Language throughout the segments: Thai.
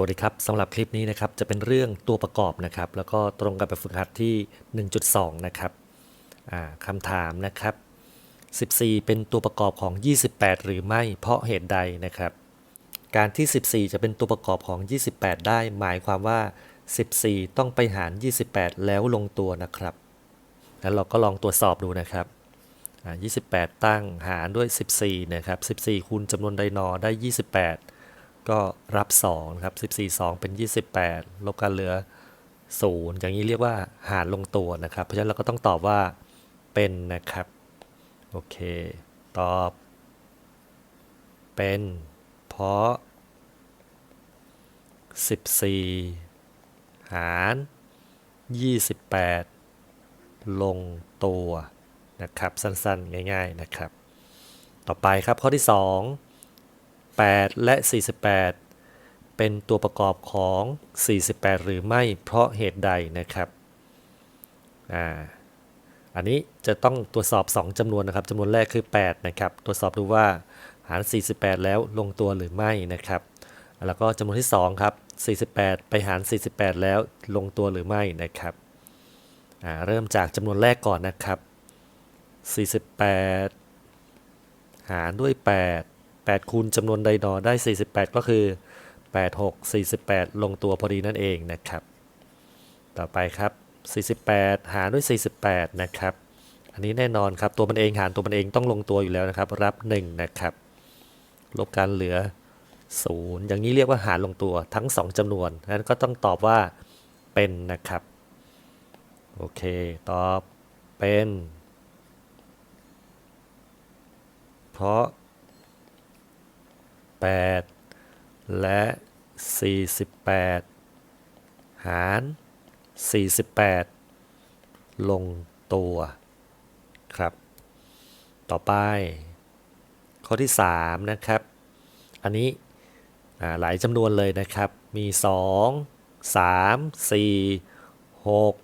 สวัสดีครับสำหรับคลิปนี้นะครับจะเป็นเรื่องตัวประกอบนะครับ แล้วก็ตรงกับแบบฝึกหัดที่ 1.2 นะครับคำถามนะครับ 14 เป็นตัวประกอบของ 28 หรือไม่เพราะเหตุใดนะครับ การที่ 14 จะเป็นตัวประกอบของ 28 ได้หมายความว่า 14 ต้องไปหาร 28 แล้วลงตัวนะครับแล้วเราก็ลองตรวจสอบดูนะครับอ่า28 ตั้งหารด้วย 14 นะครับ 14 คูณจำนวนไดนอได้ 28 ก็รับ2ครับ14 2 เป็น 28 ลบกันเหลือ 0 อย่างนี้เรียกว่าหารลงตัวนะครับ เพราะฉะนั้นเราก็ต้องตอบว่าเป็นนะครับ โอเค ตอบ เป็น เพราะ 14 หาร 28 ลงตัวนะครับ สั้นๆ ง่าย ๆนะครับ ต่อไปครับข้อที่ 2 8 และ 48 เป็นตัวประกอบของ 48 หรือไม่เพราะเหตุใดนะครับอ่าอันนี้จะต้องตรวจสอบ 2จำนวนนะครับจำนวนแรกคือ 8 นะครับ ตรวจสอบดูว่าหาร 48 แล้วลงตัวหรือไม่นะครับ แล้วก็จำนวนที่ 2 ครับ 48 ไปหาร 48 แล้วลงตัวหรือไม่นะครับอ่าเริ่มจากจำนวนแรกก่อนนะครับ 48 หารด้วย 8 8 คูณจำนวนไดนอได้ 48 ก็คือ 8 6 48 ลงตัวพอดีนั่นเองนะครับ ต่อไปครับ 48 หารด้วย 48 นะครับ อันนี้แน่นอนครับ ตัวมันเองหารตัวมันเองต้องลงตัวอยู่แล้วนะครับ รับ 1 นะครับ ลบกันเหลือ 0 อย่างนี้เรียกว่าหารลงตัวทั้ง 2จำนวนนั้นก็ต้องตอบว่าเป็นนะครับ โอเค ตอบเป็น เพราะ 8 และ 48 หาร 48 ลงตัวครับ ต่อไป ข้อที่ 3 นะครับ อันนี้หลายจำนวนเลยนะครับ มี 2 3 4 6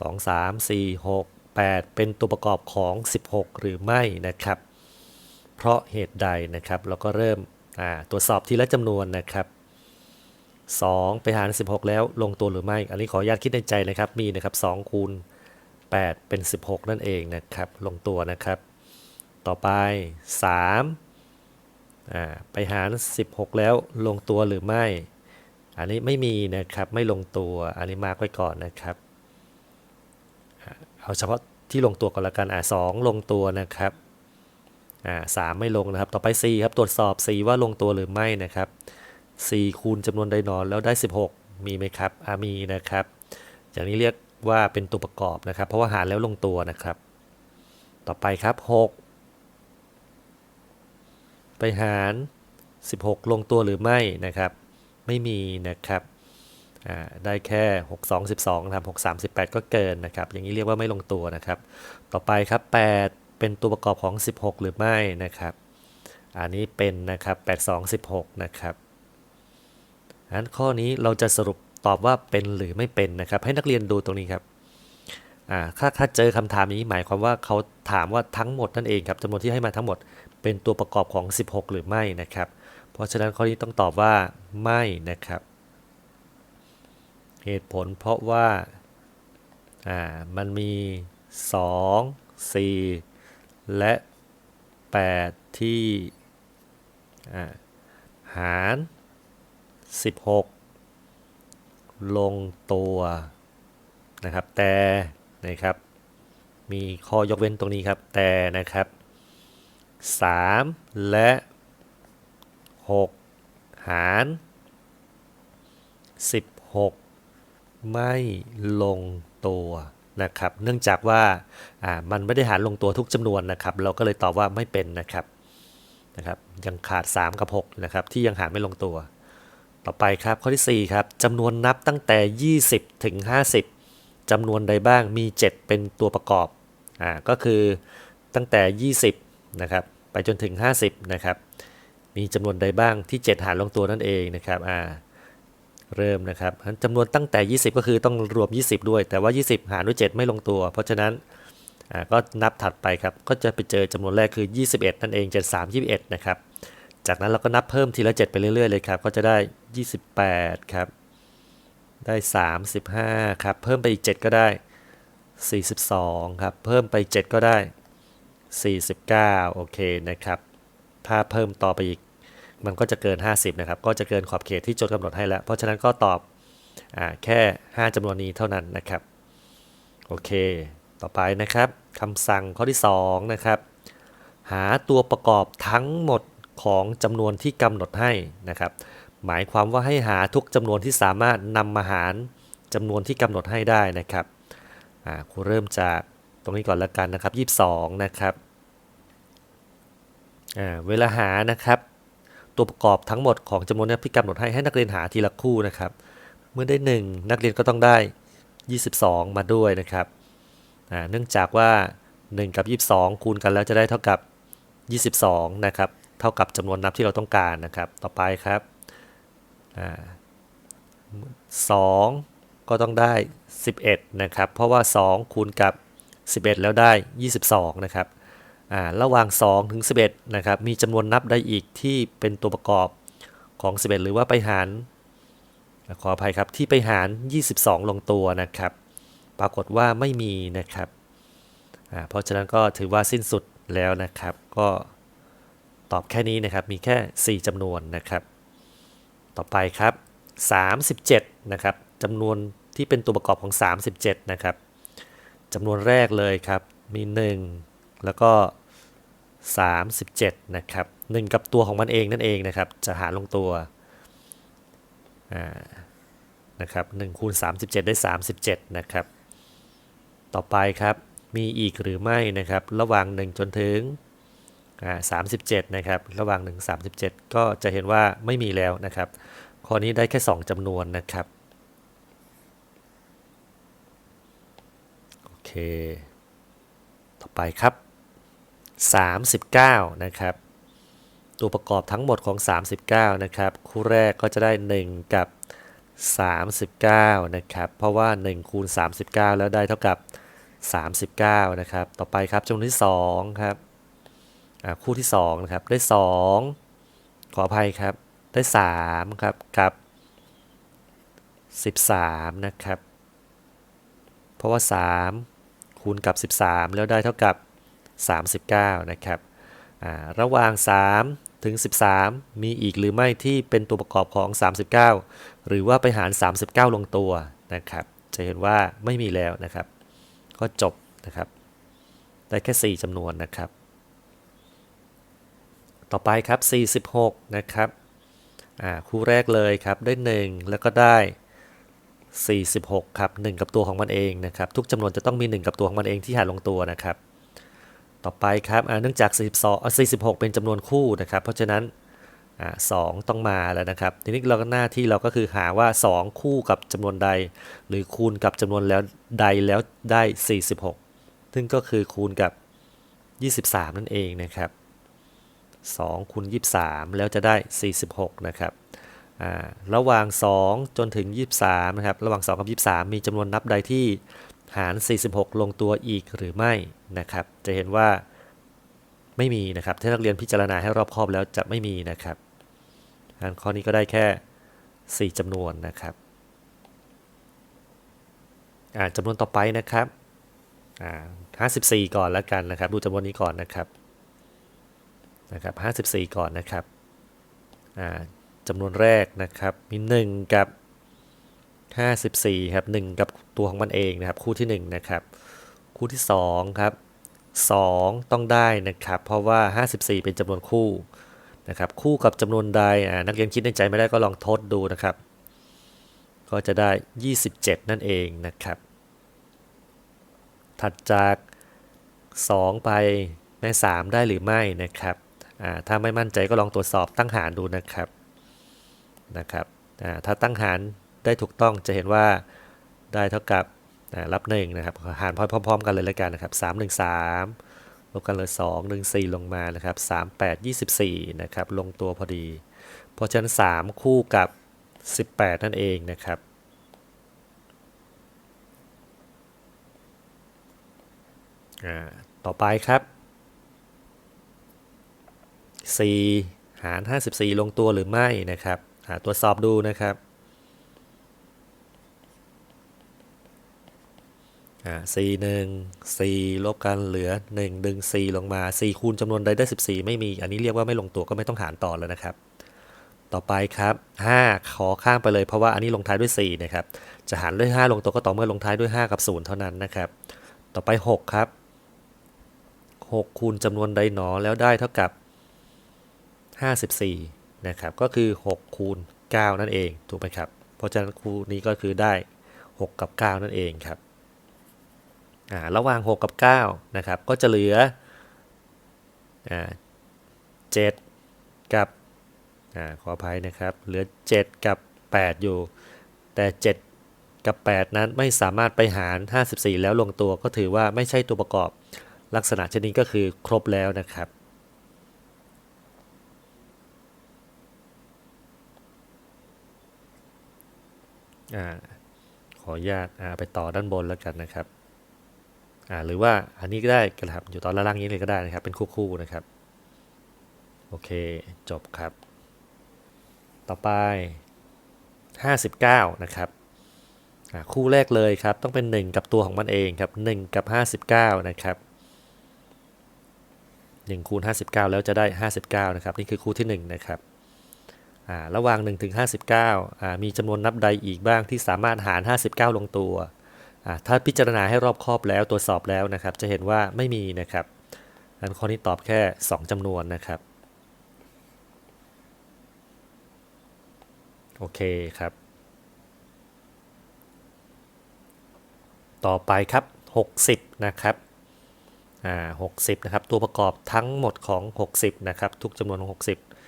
2 3 4 6 8 เป็นตัวประกอบของ 16 หรือไม่นะครับ เพราะเหตุใดนะครับเราก็เริ่มตรวจสอบทีละจำนวนนะครับ 2 ไปหาร 16 แล้วลงตัวหรือไม่ อันนี้ขออนุญาตคิดในใจนะครับมีนะครับ2คูณ8 เป็น 16 นั่นเองนะครับ ลงตัวนะครับ ต่อไป 3 ไปหาร 16 แล้วลงตัวหรือไม่ อันนี้ไม่มีนะครับไม่ลงตัวอันนี้มาร์กไว้ก่อนนะครับ เอาเฉพาะที่ลงตัวก่อนละกันอ่าสองลงตัวนะครับ อ่าสามไม่ลงนะครับ ต่อไป4ครับ ตรวจสอบ4ว่าลงตัวหรือไม่นะครับ4คูณจำนวนไดนอนแล้วได้ 16 มีไหมครับอามีนะครับ อย่างนี้เรียกว่าเป็นตัวประกอบนะครับ เพราะว่าหารแล้วลงตัวนะครับ ต่อไปครับ 6 ไปหาร 16 ลงตัวหรือไม่นะครับ ไม่มีนะครับอ่าได้แค่ 6 2 12นะครับ6 3 18 ก็เกินนะครับ อย่างนี้เรียกว่าไม่ลงตัวนะครับ ต่อไปครับ 8 เป็นตัวประกอบของ 16 หรือไม่นะครับ อันนี้เป็นนะครับ 8 2 16 นะครับอันข้อนี้เราจะสรุปตอบว่าเป็นหรือไม่เป็นนะครับ ให้นักเรียนดูตรงนี้ครับถ้าถ้าเจอคำถามนี้หมายความว่าเขาถามว่าทั้งหมดนั่นเองครับจำนวนที่ให้มาทั้งหมดเป็นตัวประกอบของ 16 หรือไม่นะครับ เพราะฉะนั้นข้อนี้ต้องตอบว่าไม่นะครับ เหตุผลเพราะว่า อ่า มันมี 2 4 และ 8 ที่หาร 16 ลงตัวนะครับ แต่นะครับ มีข้อยกเว้นตรงนี้ครับ แต่นะครับ 3 และ 6 หาร 16 ไม่ลงตัว นะครับ เนื่องจากว่ามันไม่ได้หารลงตัวทุกจำนวนนะครับ เราก็เลยตอบว่าไม่เป็นนะครับนะครับ ยังขาด 3 กับ6นะครับที่ยังหารไม่ลงตัว ต่อไปครับข้อที่4ครับจำนวนนับตั้งแต่ 20 ถึง 50จำนวนใดบ้างมี 7 เป็นตัวประกอบอ่าก็คือตั้งแต่ 20นะครับไปจนถึง 50นะครับมีจำนวนใดบ้างที่ 7 หารลงตัวนั่นเองนะครับอ่า เริ่มนะครับจำนวนตั้งแต่ 20 ก็คือต้องรวม 20 ด้วย แต่ว่า 20 หารด้วย 7 ไม่ลงตัว เพราะฉะนั้นก็นับถัดไปครับ ก็จะไปเจอจำนวนแรกคือ 21 นั่นเอง 73 21 นะครับ จากนั้นเราก็นับเพิ่มทีละ 7 ไปเรื่อยๆเลยครับ ก็จะได้ 28 ครับ ได้ 35 ครับ เพิ่มไปอีก 7 ก็ได้ 42 ครับ เพิ่มไป 7 ก็ได้ 49 โอเคนะครับ ถ้าเพิ่มต่อไปอีก มันก็จะเกิน 50 นะครับ ก็จะเกินขอบเขตที่โจทย์กำหนดให้แล้ว เพราะฉะนั้นก็ตอบอแค่ 5จำนวนนี้เท่านั้นนะครับ โอเค ต่อไปนะครับคำสั่งข้อที่ 2 นะครับ หาตัวประกอบทั้งหมดของจำนวนที่กำหนดให้นะครับ หมายความว่าให้หาทุกจำนวนที่สามารถนำมาหารจำนวนที่กำหนดให้ได้นะครับอ่าครูเริ่มจากตรงนี้ก่อนแล้วกันนะครับ 22 นะครับอ่าเวลาหานะครับ ตัวประกอบทั้งหมดของจำนวนที่กำหนดให้ให้นักเรียนหาทีละคู่นะครับ เมื่อได้ 1 นักเรียนก็ต้องได้ 22 มาด้วยนะครับเนื่องจากว่า 1 กับ 22 คูณกันแล้วจะได้เท่ากับ 22 นะครับ เท่ากับจำนวนนับที่เราต้องการนะครับ ต่อไปครับอ่า2ก็ต้องได้ 11 นะครับ เพราะว่า 2 คูณกับ 11 แล้วได้ 22 นะครับ ระหว่าง2ถึง11นะครับมีจำนวนนับได้อีกที่เป็นตัวประกอบของ 11 หรือว่าไปหาร ขออภัยครับที่ไปหาร 22 ลงตัวนะครับ ปรากฏว่าไม่มีนะครับอ่าเพราะฉะนั้นก็ถือว่าสิ้นสุดแล้วนะครับ ก็ตอบแค่นี้นะครับมีแค่ 4จำนวนนะครับ ต่อไปครับ 37 นะครับจำนวนที่เป็นตัวประกอบของ 37 นะครับจำนวนแรกเลยครับมี 1 แล้วก็ 37 นะครับ 1 กับตัวของมันเองนั่นเองนะครับ จะหารลงตัวนะครับ1คูณ37 ได้ 37 นะครับ ต่อไปครับ มีอีกหรือไม่นะครับ ระหว่าง 1 จนถึง37 นะครับ ระหว่าง 1 37 ก็จะเห็นว่าไม่มีแล้วนะครับ ข้อนี้ได้แค่ 2จำนวนนะครับ โอเค ต่อไปครับ 39 นะครับ ตัวประกอบทั้งหมดของ 39 นะครับ คู่แรกก็จะได้ 1 กับ 39 นะครับ เพราะว่า 1 คูณ 39 แล้วได้เท่ากับ 39 นะครับ ต่อไปครับจำนวนที่ 2 ครับคู่ที่ 2 นะครับ ได้ 2 ขออภัยครับ ได้ 3 ครับ กับ 13 นะครับ เพราะว่า 3 คูณกับ 13 แล้วได้เท่ากับ 39 นะครับระหว่าง 3 ถึง 13 มีอีกหรือไม่ที่เป็นตัวประกอบของ 39 หรือว่าไปหาร 39 ลงตัวนะครับ จะเห็นว่าไม่มีแล้วนะครับ ก็จบนะครับ ได้แค่ 4จำนวนนะครับ ต่อไปครับ 46 นะครับคู่แรกเลยครับได้ 1 แล้วก็ได้ 46 ครับ 1 กับตัวของมันเองนะครับ ทุกจำนวนจะต้องมี 1 กับตัวของมันเองที่หารลงตัวนะครับ ต่อไปครับเนื่องจาก 42อ่า46 เป็นจำนวนคู่นะครับ เพราะฉะนั้นอ่า2ต้องมาแล้วนะครับ ทีนี้เราก็หน้าที่เราก็คือหาว่า 2 คู่กับจำนวนใด หรือคูณกับจำนวนแล้วใดแล้วได้ 46 ซึ่งก็คือคูณกับ 23 นั่นเองนะครับ2คูณ23 แล้วจะได้ 46 นะครับระหว่าง 2 จนถึง 23 นะครับ ระหว่าง 2 กับ 23 มีจำนวนนับใดที่ หาร 46 ลงตัวอีกหรือไม่นะครับ จะเห็นว่าไม่มีนะครับ ถ้านักเรียนพิจารณาให้รอบคอบแล้วจะไม่มีนะครับอันข้อนี้ก็ได้แค่ 4จำนวนนะครับอ่าจำนวนต่อไปนะครับอ่า54ก่อนแล้วกันนะครับ ดูจำนวนนี้ก่อนนะครับนะครับ54ก่อนนะครับอ่าจำนวนแรกนะครับมี1กับ 54 ครับ 1 กับตัวของมันเองนะครับ คู่ที่ 1 นะครับ คู่ที่ 2 ครับ 2 ต้องได้นะครับ เพราะว่า 54 เป็นจำนวนคู่นะครับ คู่กับจำนวนใดนักเรียนคิดในใจไม่ได้ก็ลองทดดูนะครับ ก็จะได้ 27 นั่นเองนะครับ ถัดจาก 2 ไปใน 3 ได้หรือไม่นะครับถ้าไม่มั่นใจก็ลองตรวจสอบตั้งหารดูนะครับนะครับถ้าตั้งหาร ได้ถูกต้องจะเห็นว่าได้เท่ากับรับ1นะครับหารพร้อมๆกันเลยแล้วกันนะครับ 3 1 3 ลบกันเลย 2 1 4 ลงมานะครับ 3 8 24 นะครับ ลงตัวพอดี เพราะฉะนั้น 3 คู่กับ 18 นั่นเองนะครับต่อไปครับ 4 หาร 54 ลงตัวหรือไม่นะครับอ่าตรวจสอบดูนะครับ อ่า4 1 4ลบกันเหลือ1ดึง4ลงมา4คูณจำนวนใดได้14ไม่มี อันนี้เรียกว่าไม่ลงตัวก็ไม่ต้องหารต่อแล้วนะครับ ต่อไปครับ5ขอข้ามไปเลยเพราะว่าอันนี้ลงท้ายด้วย4นะครับ จะหารด้วย5ลงตัวก็ต่อเมื่อลงท้ายด้วย5กับ0เท่านั้นนะครับ ต่อไป6ครับ6คูณจำนวนใดหนอแล้วได้เท่ากับ54นะครับก็คือ6คูณ9นั่นเองถูกไหมครับ เพราะฉะนั้นคูณนี้ก็คือได้6กับ9นั่นเองครับ ระหว่าง 6 กับ9นะครับก็จะเหลืออ่า7กับอขออภัยนะครับเหลือ 7 กับ 8 อยู่ แต่ 7 กับ 8 นั้นไม่สามารถไปหาร 54 แล้วลงตัวก็ถือว่าไม่ใช่ตัวประกอบลักษณะเช่นนี้ก็คือครบแล้วนะครับอขออนุญาตไปต่อด้านบนแล้วกันนะครับ หรือว่าอันนี้ก็ได้ครับอยู่ตอนล่างนี้เลยก็ได้นะครับ เป็นคู่ๆนะครับ โอเค จบครับ ต่อไป 59 นะครับอ่าคู่แรกเลยครับ ต้องเป็น 1 กับตัวของมันเองครับ 1 กับ 59 นะครับ1คูณ59 แล้วจะได้ 59 นะครับ นี่คือคู่ที่ 1 นะครับอ่าระหว่าง1ถึง59อ่ามีจำนวนนับใดอีกบ้างที่สามารถหาร 59 ลงตัว ถ้าพิจารณาให้รอบคอบแล้วตรวจสอบแล้วนะครับ จะเห็นว่าไม่มีนะครับอันข้อนี้ตอบแค่ 2จำนวนนะครับ โอเคครับ ต่อไปครับ 60 นะครับอ่า60นะครับ ตัวประกอบทั้งหมดของ 60 นะครับ ทุกจำนวนของ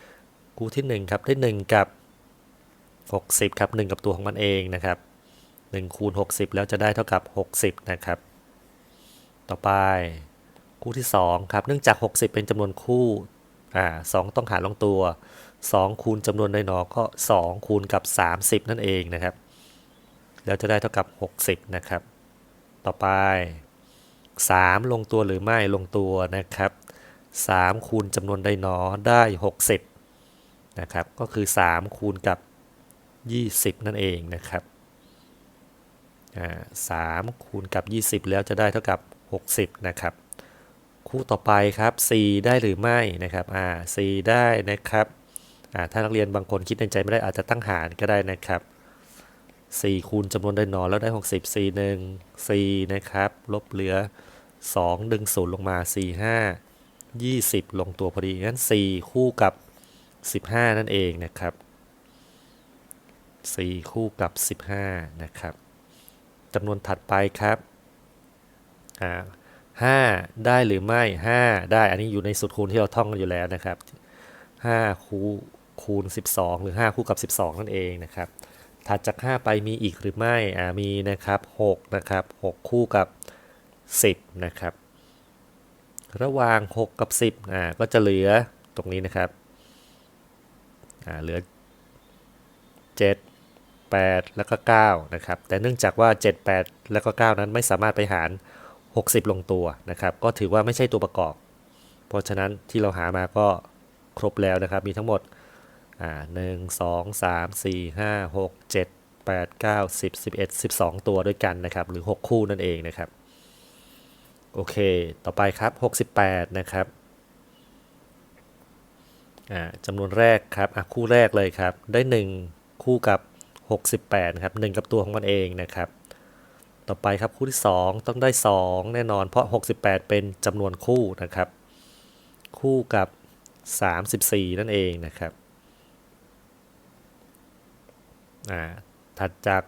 60 คู่ที่ 1 ครับได้1กับ 60 ครับ 1 กับตัวของมันเองนะครับ 1คูณ60 แล้วจะได้เท่ากับ 60 นะครับ ต่อไปคู่ที่ 2 ครับ เนื่องจาก 60 เป็นจำนวนคู่อ่า2ต้องหารลงตัว 2 คูณจำนวนใดหนอก็ 2 คูณกับ 30 นั่นเองนะครับ แล้วจะได้เท่ากับ 60 นะครับ ต่อไป 3 ลงตัวหรือไม่ลงตัวนะครับ 3 คูณจำนวนใดหนอได้ 60 นะครับ ก็คือ 3 คูณกับ 20 นั่นเองนะครับ อ่า3คูณกับ 20 แล้วจะได้เท่ากับ 60 นะครับ คู่ต่อไปครับ4ได้หรือไม่นะครับอ่า4ได้นะครับอ่าถ้านักเรียนบางคนคิดในใจไม่ได้อาจจะตั้งหารก็ได้นะครับ 4 คูณจำนวนใดหนอแล้วได้ 60 4 1 4นะครับ ลบเหลือ 2 ดึง 0 ลงมา4 5 20 ลงตัวพอดีงั้น 4 คู่กับ 15 นั่นเองนะครับ 4 คู่กับ 15 นะครับ จำนวนถัดไปครับอ่า5ได้หรือไม่5ได้อันนี้อยู่ในสูตรคูณที่เราท่องกันอยู่แล้วนะครับ5คูคูณ 12 หรือ 5 คู่กับ 12 นั่นเองนะครับถัดจาก 5 ไปมีอีกหรือไม่อ่ามีนะครับ6นะครับ6คู่กับ 10นะครับระหว่าง 6 กับ 10อ่าก็จะเหลือตรงนี้นะครับอ่าเหลือ 7 8 แล้วก็9นะครับแต่เนื่องจากว่า 7 8 แล้วก็ 9 นั้นไม่สามารถไปหาร 60 ลงตัวนะครับก็ถือว่าไม่ใช่ตัวประกอบ เพราะฉะนั้นที่เราหามาก็ครบแล้วนะครับมีทั้งหมดอ่าหนึ่งสองสามสี่ห้าหกเจ็ดแปดเก้าสิบสิบเอ็ดสิบสองตัวด้วยกันนะครับหรือ 6 คู่นั่นเองนะครับโอเค ต่อไปครับ68นะครับจำนวนแรกครับคู่แรกเลยครับ ได้ 1 คู่กับ 68ครับ1กับตัวของมันเองนะครับ ต่อไปครับคู่ที่ 2 ต้องได้ 2 แน่นอนเพราะ 68 เป็นจำนวนคู่นะครับ คู่กับ 34 นั่นเองนะครับอ่าถัดจาก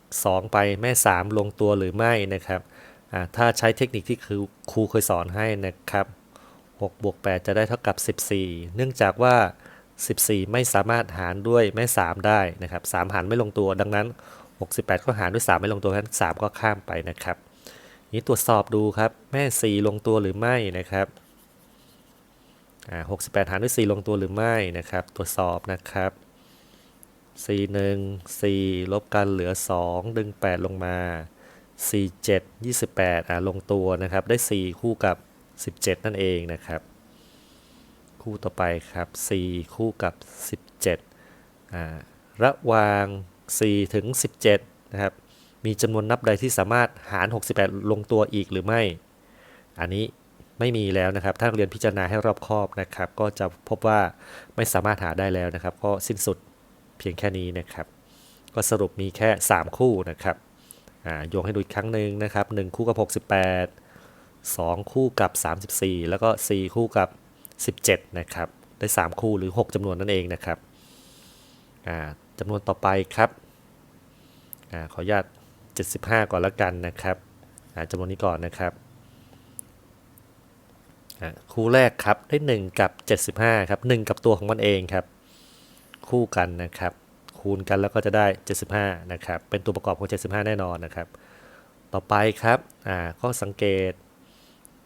2 ไปแม่ 3 ลงตัวหรือไม่นะครับอ่าถ้าใช้เทคนิคที่คือครูเคยสอนให้นะครับ6บวก8จะได้เท่ากับ 14 เนื่องจากว่า 14 ไม่สามารถหารด้วยแม่ 3 ได้นะครับ3หารไม่ลงตัว ดังนั้น 68 ก็หารด้วย 3 ไม่ลงตัวฉะนั้น3ก็ข้ามไปนะครับ นี้ตรวจสอบดูครับแม่ 4 ลงตัวหรือไม่นะครับอ่า68 หารด้วย 4 ลงตัวหรือไม่นะครับ ตรวจสอบนะครับ4 1 4 ลบกันเหลือ 2 ดึง 8 ลงมา 4 7 28อ่าลงตัวนะครับได้ 4 คู่กับ 17 นั่นเองนะครับ คู่ต่อไปครับ4คู่กับ 17อ่าระหว่าง 4 ถึง 17 นะครับ มีจำนวนนับใดที่สามารถหาร 68 ลงตัวอีกหรือไม่ อันนี้ไม่มีแล้วนะครับ ถ้านเรียนพิจารณาให้รอบคอบนะครับ ก็จะพบว่าไม่สามารถหาได้แล้วนะครับ ก็สิ้นสุดเพียงแค่นี้นะครับ ก็สรุปมีแค่ 3 คู่นะครับโยงให้ดูอีกครั้งหนึ่งนะครับ 1 คู่กับ 68 2 คู่กับ 34 แล้วก็ 4 คู่กับ 17 นะครับ ได้ 3 คู่หรือ 6จำนวนนั่นเองนะครับอ่าจำนวนต่อไปครับอขออนุญาต 75 ก่อนแล้วกันนะครับจำนวนนี้ก่อนนะครับคู่แรกครับได้ 1 กับ 75 ครับ 1 กับตัวของมันเองครับ คู่กันนะครับ คูณกันแล้วก็จะได้ 75 นะครับ เป็นตัวประกอบของ 75 แน่นอนนะครับ ต่อไปครับ อ่าก็สังเกต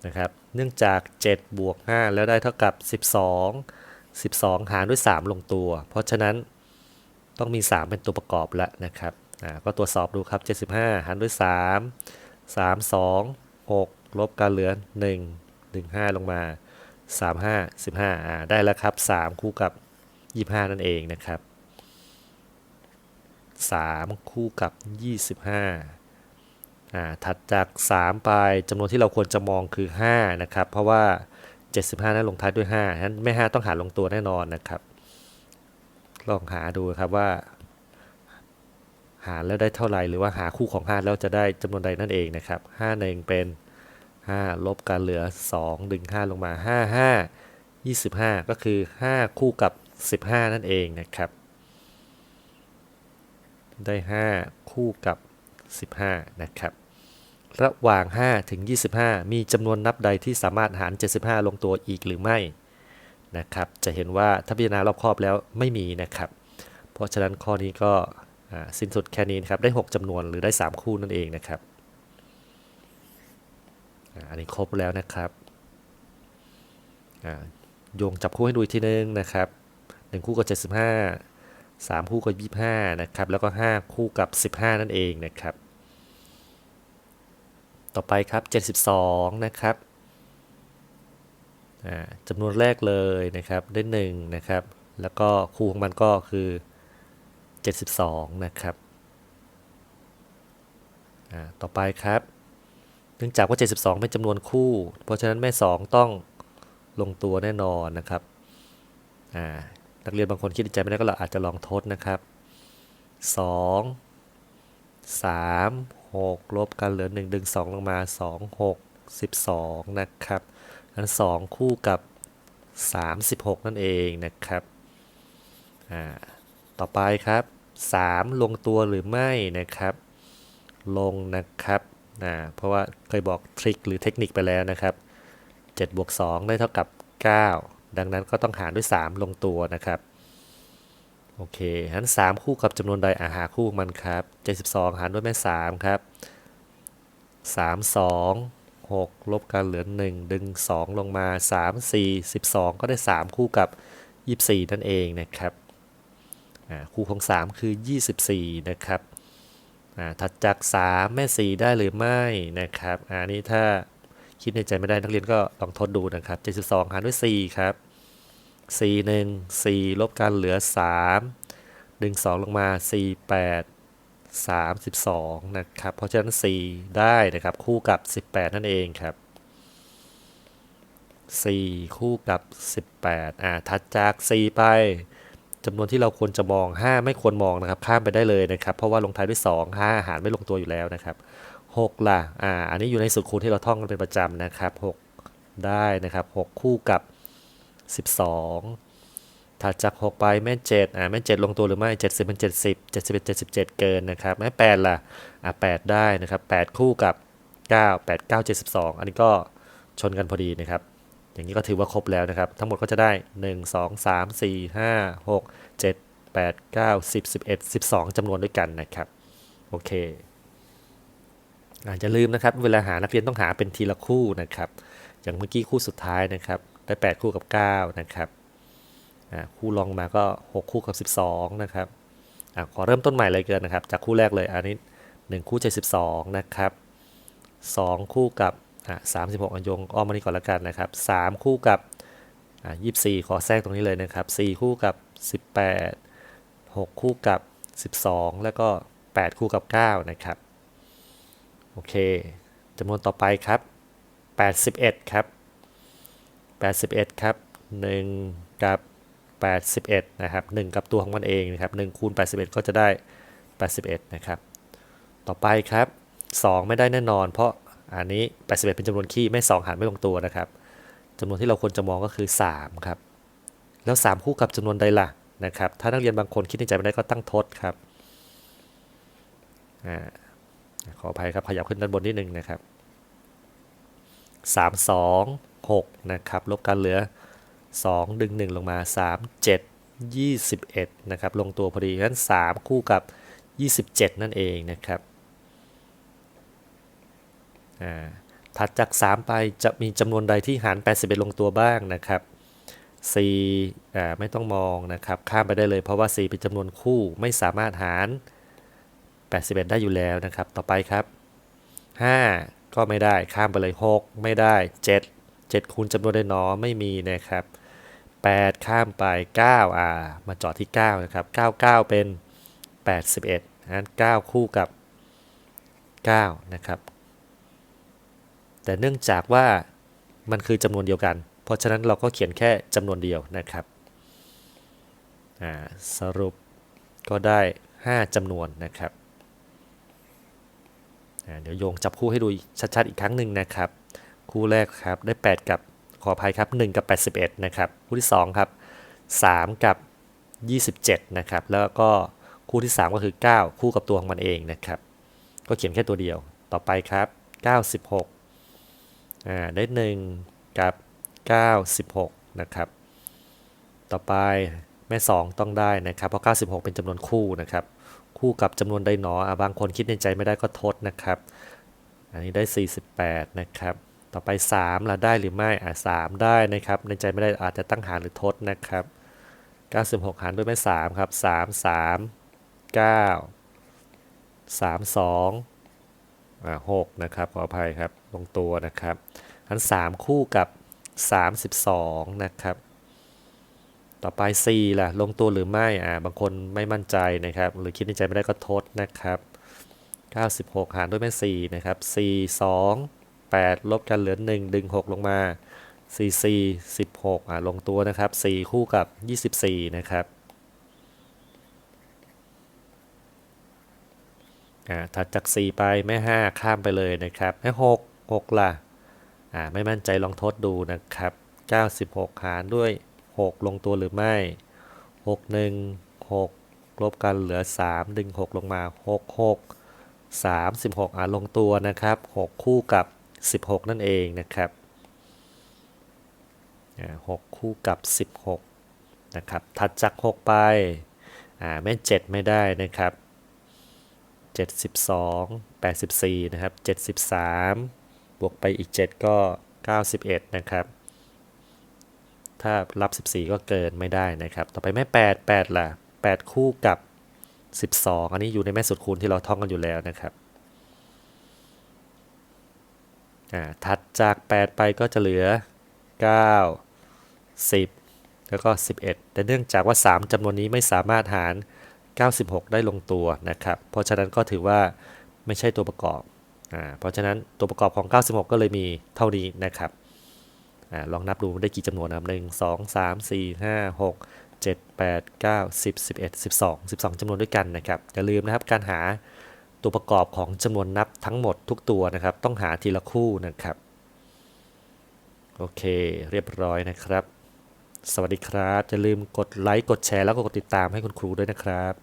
นะครับ เนื่องจาก 7 บวก 5 แล้วได้เท่ากับ 12 12 หารด้วย 3 ลงตัว เพราะฉะนั้นต้องมี 3 เป็นตัวประกอบแล้วนะครับอ่าก็ตรวจสอบดูครับ 75 หารด้วย 3 3 2 6 ลบกันเหลือ 1 1 5 ลงมา 3 5 15อ่าได้แล้วครับ 3 คู่กับ 25 นั่นเองนะครับ 3 คู่กับ 25อ่า ถัดจาก 3 ไปจำนวนที่เราควรจะมองคือ 5 นะครับ เพราะว่า 75 นั้นลงท้ายด้วย5ฉะนั้นไม่ 5 ต้องหารลงตัวแน่นอนนะครับ ลองหาดูครับว่า หารแล้วได้เท่าไหร่ หรือว่าหาคู่ของ 5 แล้วจะได้จำนวนใดนั่นเองนะครับ 5 1 เป็น 5 ลบกันเหลือ 2 ดึง 5 ลงมา 5 5 25 ก็คือ 5 คู่กับ 15 นั่นเองนะครับ ได้ 5 คู่กับ15 นะครับ ระหว่าง 5 ถึง 25 มีจำนวนนับใดที่สามารถหาร 75 ลงตัวอีกหรือไม่นะครับ จะเห็นว่าถ้าพิจารณารอบครอบแล้วไม่มีนะครับ เพราะฉะนั้นข้อนี้ก็สิ้นสุดแค่นี้นครับ ได้ 6จำนวนหรือได้ 3 คู่นั่นเองนะครับ อันนี้ครบแล้วนะครับโยงจับคู่ให้ดูอีกทีนึงนะครับ 1 คู่กับ 75 3 คู่กับ 25 นะครับ แล้วก็ 5 คู่กับ 15 นั่นเองนะครับ ต่อไปครับ 72 นะครับจำนวนแรกเลยนะครับได้1นะครับ แล้วก็คู่ของมันก็คือ 72 นะครับต่อไปครับ เนื่องจากว่า 72 เป็นจำนวนคู่ เพราะฉะนั้นแม่ 2 ต้องลงตัวแน่นอนนะครับนักเรียนบางคนคิดในใจไม่ได้ก็เราอาจจะลองทดนะครับ 2 3 6 ลบกันเหลือ 1 ดึง 2 ลงมา 2 6 12 นะครับอัน2คู่กับ 36 นั่นเองนะครับอ่าต่อไปครับ 3 ลงตัวหรือไม่นะครับ ลงนะครับอ่าเพราะว่าเคยบอกทริคหรือเทคนิคไปแล้วนะครับ7บวก2ได้เท่ากับ 9 ดังนั้นก็ต้องหารด้วย 3 ลงตัวนะครับ โอเคฉะนั้น 3 คู่กับจำนวนใดอาหาคู่มันครับ72หารด้วยแม่3ครับ 3 2 6 ลบกันเหลือ 1 ดึง 2 ลงมา 3 4 12 ก็ได้ 3 คู่กับ 24 นั่นเองนะครับคู่ของ 3 คือ 24 นะครับถัดจาก 3 แม่ 4 ได้หรือไม่นะครับอะอันนี้ถ้าคิดในใจไม่ได้นักเรียนก็ลองทดดูนะครับ 72 หารด้วย 4 ครับ 4 1 4 ลบกันเหลือ 3 ดึง 2 ลงมา 4 8 32 นะครับ เพราะฉะนั้น 4 ได้นะครับ คู่กับ 18 นั่นเองครับ 4 คู่กับ 18 อ่า ถัดจาก 4 ไปจำนวนที่เราควรจะมอง 5 ไม่ควรมองนะครับ ข้ามไปได้เลยนะครับ เพราะว่าลงท้ายด้วย 2 5 หารไม่ลงตัวอยู่แล้วนะครับ 6 ล่ะ อ่า อันนี้อยู่ในสูตรคูณที่เราท่องกันเป็นประจำนะครับ 6 ได้นะครับ 6 คู่กับ 12ถัดจาก6ไปแม่7อ่าแม่7ลงตัวหรือไม่ 70เป็น70 71 77 เกินนะครับแม่8ล่ะอ่า8ได้นะครับ 8 คู่กับ 9 8 9 72 อันนี้ก็ชนกันพอดีนะครับ อย่างนี้ก็ถือว่าครบแล้วนะครับ ทั้งหมดก็จะได้ 1 2 3 4 5 6 7 8 9 10 11 12จำนวนด้วยกันนะครับ โอเคอาจจะลืมนะครับ เวลาหานักเรียนต้องหาเป็นทีละคู่นะครับ อย่างเมื่อกี้คู่สุดท้ายนะครับ ได้ 8 คู่กับ 9 นะครับอ่าคู่รองมาก็ 6 คู่กับ 12 นะครับอ่าขอเริ่มต้นใหม่เลยเกินนะครับ จากคู่แรกเลยอันนี้ 1 คู่72นะครับ 2 คู่กับอะ36อันยงอ้อมมานี่ก่อนแล้วกันนะครับ3คู่กับอ่า24ขอแทรกตรงนี้เลยนะครับ4คู่กับ18 6คู่กับ12แล้วก็8คู่กับ9นะครับ โอเคจำนวนต่อไปครับ81ครับ 81 ครับ 1 กับ 81 นะครับ 1 กับตัวของมันเองนะครับ1คูณ81 ก็จะได้ 81 นะครับ ต่อไปครับ 2 ไม่ได้แน่นอน เพราะอันนี้ 81 เป็นจำนวนคี่ไม่ 2 หารไม่ลงตัวนะครับจำนวนที่เราควรจะมองก็คือ 3 ครับ แล้ว 3 คู่กับจำนวนใดล่ะนะครับ ถ้านักเรียนบางคนคิดในใจไม่ได้ก็ตั้งทดครับอขออภัยครับ ขยับขึ้นด้านบนนิดนึงนะครับ 3 2 6 นะครับ ลบกันเหลือ 2 ดึง 1 ลงมา 3 7 21 นะครับ ลงตัวพอดีงั้น 3 คู่กับ 27 นั่นเองนะครับ ถัดจาก 3 ไปจะมีจำนวนใดที่หาร 81 ลงตัวบ้างนะครับ4อ่ไม่ต้องมองนะครับ ข้ามไปได้เลยเพราะว่า4เป็นจำนวนคู่ไม่สามารถหาร 81 ได้อยู่แล้วนะครับ ต่อไปครับ 5 ก็ไม่ได้ข้ามไปเลย 6 ไม่ได้ 7 7คูณจำนวนได้หนอไม่มีนะครับ 8 ข้ามไป 9 อ่า มาจอดที่ 9 นะครับ 99 เป็น 81งั้น9คู่กับ 9 นะครับ แต่เนื่องจากว่ามันคือจำนวนเดียวกัน เพราะฉะนั้นเราก็เขียนแค่จำนวนเดียวนะครับสรุปก็ได้ 5จำนวนนะครับ เดี๋ยวโยงจับคู่ให้ดูชัดๆอีกครั้งหนึ่งนะครับ คู่แรกครับได้ 8 กับขออภัยครับ 1 กับ 81 นะครับ คู่ที่ 2 ครับ 3 กับ 27 นะครับ แล้วก็คู่ที่ 3 ก็คือ 9 คู่กับตัวของมันเองนะครับ ก็เขียนแค่ตัวเดียว ต่อไปครับ 96อ่าได้ 1 กับ 96 นะครับ ต่อไปแม่ 2 ต้องได้นะครับ เพราะ 96 เป็นจำนวนคู่นะครับ คู่กับจำนวนใดหนออะบางคนคิดในใจไม่ได้ก็ทดนะครับ อันนี้ได้ 48 นะครับ ต่อไป3ล่ะได้หรือไม่อะ3ได้นะครับ ในใจไม่ได้อาจจะตั้งหารหรือทดนะครับ 96 หารด้วยแม่3ครับ 3 3 9 3 2อ่า6นะครับขออภัยครับลงตัวนะครับอัน3 คู่กับ 32 นะครับ ต่อไป 4 ล่ะ ลงตัวหรือไม่อ่าบางคนไม่มั่นใจนะครับ หรือคิดในใจไม่ได้ก็ทดนะครับ 96 หารด้วยแม่4นะครับ 4 2 8 ลบกันเหลือ 1 ดึง 6 ลงมา 4 4 16อ่าลงตัวนะครับ 4 คู่กับ 24 นะครับอ่าถัดจาก 4 ไปแม่ 5 ข้ามไปเลยนะครับแม่ 6 6 ล่ะอ่าไม่มั่นใจลองทดดูนะครับ 96 หารด้วย 6 ลงตัวหรือไม่ 6 1 6 ลบกันเหลือ 3 ดึง 6 ลงมา 6 6 36 อ่าลงตัวนะครับ 6 คู่กับ 16 นั่นเองนะครับ6คู่กับ 16นะครับถัดจาก 6 ไปอ่าแม่7ไม่ได้นะครับ 72 84นะครับ 73 บวกไปอีก 7 ก็ 91 นะครับ ถ้ารับ 14 ก็เกินไม่ได้นะครับ ต่อไปแม่ 8 8ล่ะ 8 คู่กับ 12 อันนี้อยู่ในแม่สุดคูณที่เราท่องกันอยู่แล้วนะครับอ่า ถัดจาก 8 ไปก็จะเหลือ 9 10 แล้วก็ 11 แต่เนื่องจากว่า 3จำนวนนี้ไม่สามารถหาร 96 ได้ลงตัวนะครับ เพราะฉะนั้นก็ถือว่าไม่ใช่ตัวประกอบอ่าเพราะฉะนั้นตัวประกอบของ 96 ก็เลยมีเท่านี้นะครับอาลองนับดูได้กี่จำนวนนะครับ1 2 3 4 5 6 7 8 9 10 11 12 12จำนวนด้วยกันนะครับ อย่าลืมนะครับการหา ตัวประกอบของจำนวนนับทั้งหมดทุกตัวนะครับ ต้องหาทีละคู่นะครับ โอเค เรียบร้อยนะครับ สวัสดีครับ อย่าลืมกดไลค์ กดแชร์ แล้วก็กดติดตามให้คุณครูด้วยนะครับ